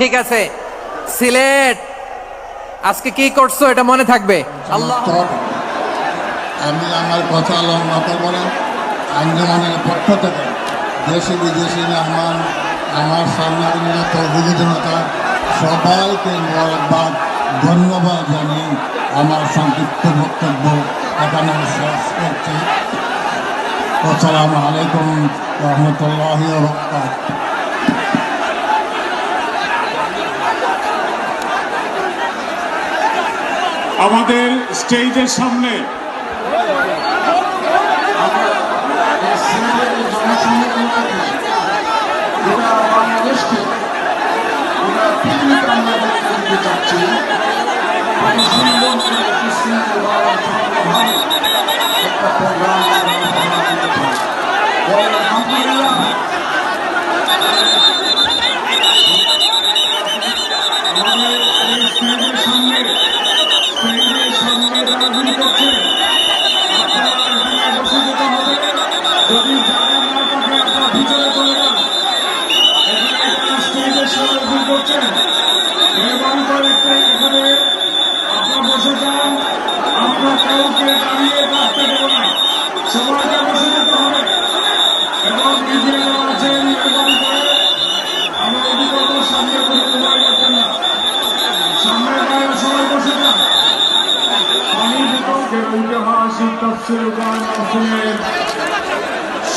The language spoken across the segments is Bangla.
ঠিক আছে। সিলেট, আজকে কি করছ এটা মনে থাকবে? আল্লাহ আমি আমার কথা লম্বা করব না আঞ্জমানের পক্ষ থেকে দেশি বিদেশি আমার মোবারকবাদ, ধন্যবাদ জানিয়ে আমার সংক্ষিপ্ত বক্তব্য এখানে শেষ করছি। আসসালামু আলাইকুম রহমতুল্লাহ আমাদের স্টেজের সামনে। আমরা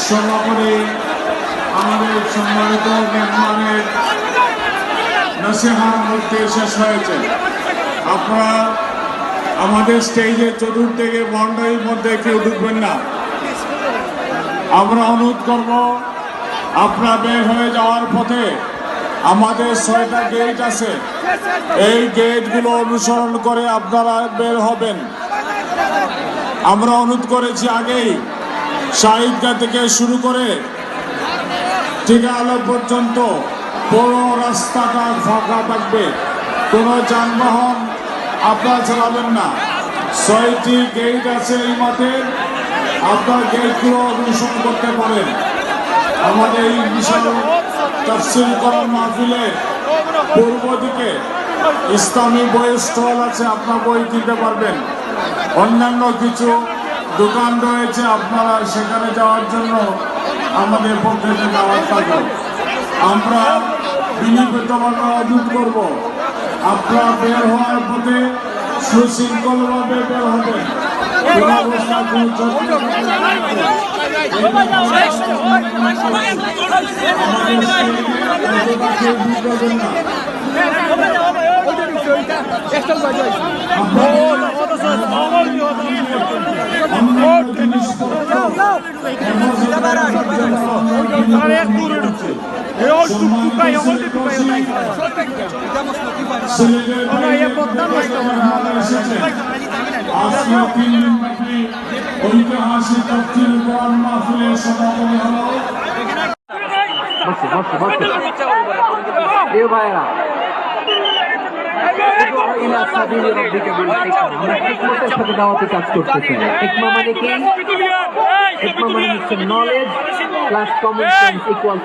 সভাপতি, আমাদের সম্মানিত মেহমানের নসিহার মধ্যে শেষ হয়েছে। আপনারা আমাদের স্টেজের চতুর্দিকে বাউন্ডারির মধ্যে কেউ ঢুকবেন না। আমরা অনুরোধ করব, আপনারা বের হয়ে যাওয়ার পথে আমাদের ছয়টা গেট আছে। এই গেটগুলো অনুসরণ করে আপনারা বের হবেন। আমরা অনুরোধ করেছি আগেই শাহিদগা থেকে শুরু করে টিকা আলো পর্যন্ত পুরো রাস্তাটা ফাঁকা থাকবে। কোনো যানবাহন আপনারা চালাবেন না। ছয়টি গেট আছে এই মাঠের আপনার গেটগুলো অনুসরণ করতে পারেন। আমাদের এই বিশাল তফসিল করার মাহফিলে পূর্ব দিকে ইসলামী বইয়ের স্টল আছে, আপনার বই কিনতে পারবেন। অন্যান্য কিছু দোকান রয়েছে, আপনারা সেখানে যাওয়ার জন্য আমাদের পক্ষে দাওয়াত থাকবে আমরা বিনীতভাবে অনুরোধ করব। আপনারা বের হওয়ার পথে সুশৃঙ্খলভাবে বের হবেন। কোনো অবস্থা কোনো যত্ন ঐতিহাসিক তফসিল কোরআন মাহফিলের সমাপনী হলো প্রিয় ভাইরা কাজ করতেছি হিকমা মানে কি মানে হচ্ছে knowledge plus common sense equal